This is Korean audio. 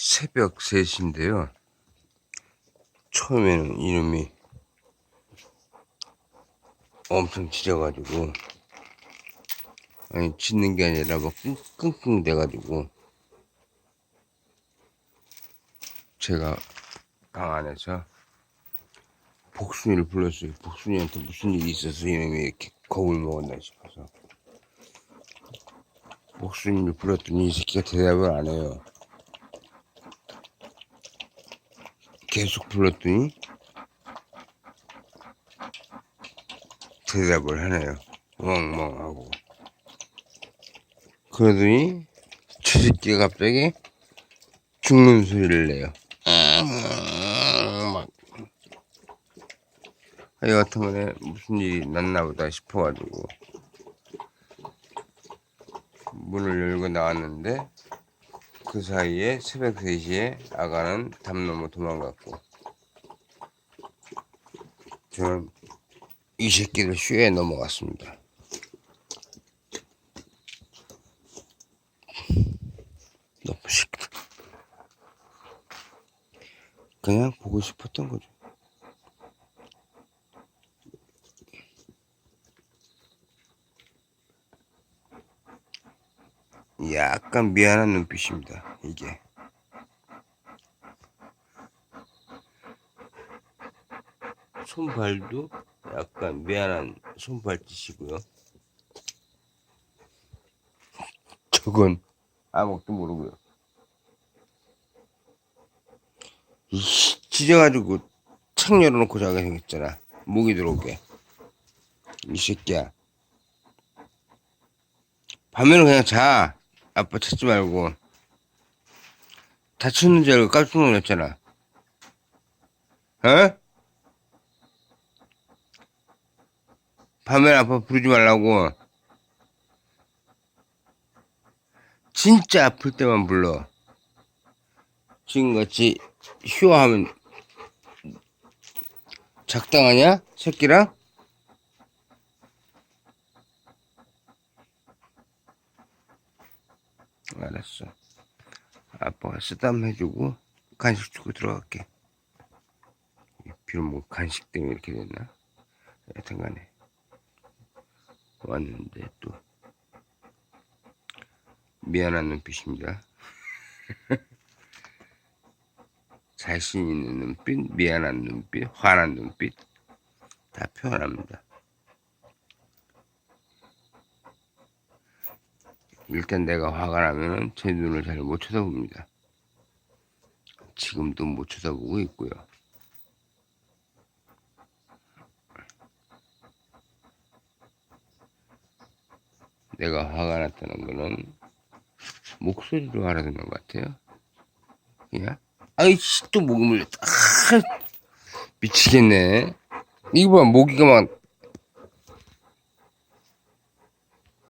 새벽 3시인데요. 처음에는 이놈이 엄청 짖어가지고, 아니, 짖는 게 아니라 막 끙끙 대가지고, 제가 방 안에서 복순이를 불렀어요. 복순이한테 무슨 일이 있어서 이놈이 이렇게 겁을 먹었나 싶어서. 복순이를 불렀더니 이 새끼가 대답을 안 해요. 계속 불렀더니 대답을 하네요. 멍멍하고. 그러더니 저 새끼가 갑자기 죽는 소리를 내요. 막. 여하튼 간에 무슨 일이 났나 보다 싶어가지고 문을 열고 나왔는데 그 사이에 새벽 3시에 아가는 담 넘어 도망갔고 저는 이 새끼를 쇼에 넘어갔습니다. 너무 새끼 그냥 보고 싶었던 거죠. 약간 미안한 눈빛입니다. 이게. 손발도 약간 미안한 손발짓이고요. 저건 아무것도 모르고요. 이씨, 찢어가지고 창 열어놓고 자게 생겼잖아. 목이 들어오게. 이 새끼야. 밤에는 그냥 자. 아빠 찾지 말고. 다쳤는 줄 알고 깜짝 놀랐잖아. 어? 밤에 아빠 부르지 말라고. 진짜 아플 때만 불러. 지금같이 휴화하면 작당하냐? 새끼랑? 알았어. 아빠가 쓰담 해주고 간식 주고 들어갈게. 비록 뭐 간식 때문에 이렇게 됐나? 여튼 간에 왔는데 또 미안한 눈빛입니다. 자신 있는 눈빛, 미안한 눈빛, 화난 눈빛 다 표현합니다. 일단 내가 화가 나면은 제 눈을 잘 못 쳐다봅니다. 지금도 못 쳐다보고 있고요. 내가 화가 났다는 거는 목소리로 알아듣는 것 같아요. 야, 아이씨 또 목이 물렸다. 아, 미치겠네. 이거 봐 모기가 막